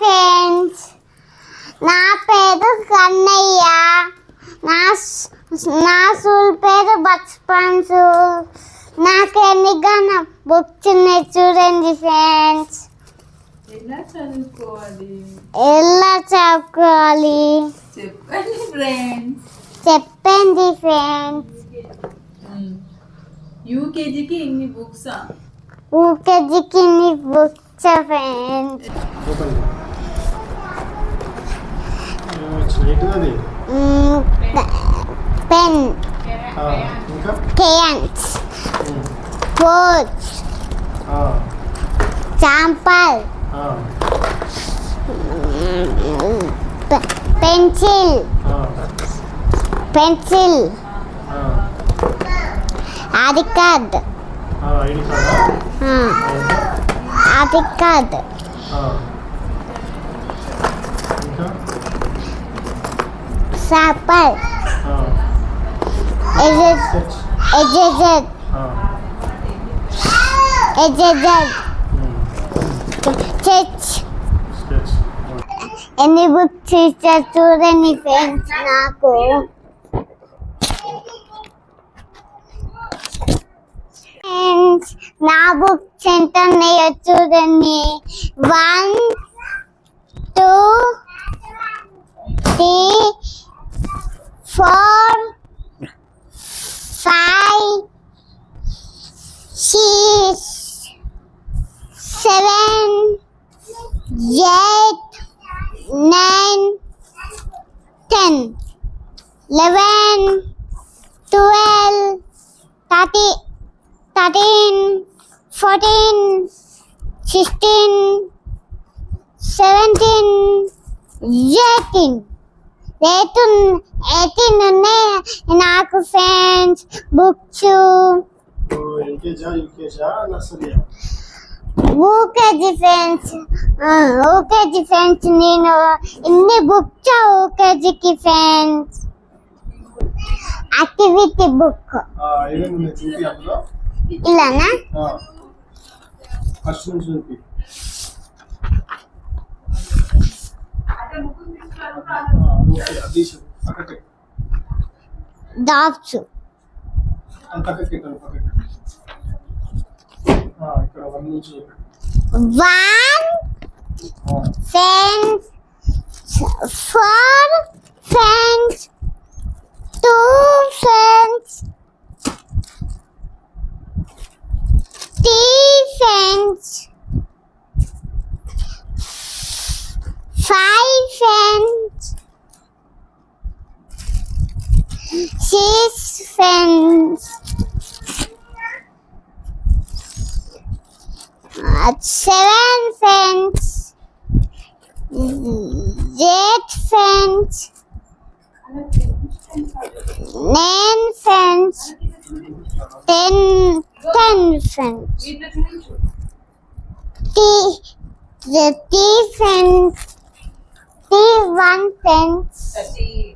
Friends నా పేరు కన్నయ్య నా నా స్కూల్ పేరు బచ్పన్ స్కూల్ నాకు ఎన్నిగా నా బుక్స్ ఉన్నాయి చూడండి ఫ్రెండ్స్ ఎలా చదువుకోవాలి చెప్పండి ఫ్రెండ్స్ చెప్పండి ఫ్రెండ్స్ యూకేజీకి ఇన్ని బుక్సా యూకేజీకి ఇన్ని books friends pen cans boards చాంపల్ pencil pencil ID card ID card example. Ah. Is it? Is it? Is it? Stitch. Any book teacher చూడని friends And now book center near to the two, One, two, three four, five, six, seven, eight, nine, ten, eleven, twelve, thirty, thirteen, fourteen, sixteen, seventeen, eighteen. రేటు eighteen ఉన్నాయి నాకు friends books UKG friends UKG friends నేను ఇన్ని books ఊకేజీకి friends activity book ఇలానా first నుంచి దాప్సు one sense four Cheese friends. At uh, seven friends. Eight friends. Nine friends. Ten, ten friends. The, the T friends. The one friends.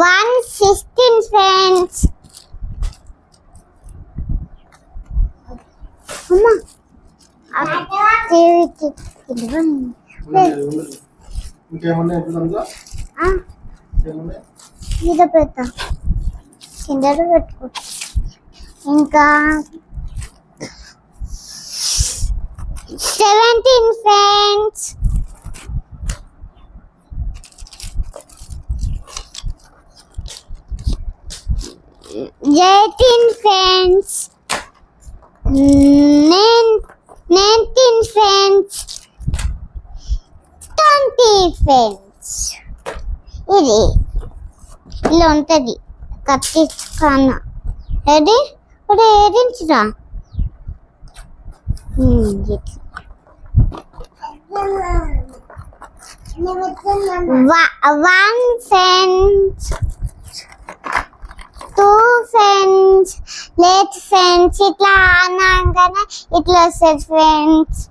One sixteen friends మీద పెడతా పెట్టుకో ఇంకా seventeen friends eighteen friends nineteen friends twenty friends ఇది ఇలా ఉంటుంది కత్తిచ్చుకున్న ready ఇప్పుడు ఏదించురా one cent friends. Let's send it. La, na, na, na. It friends.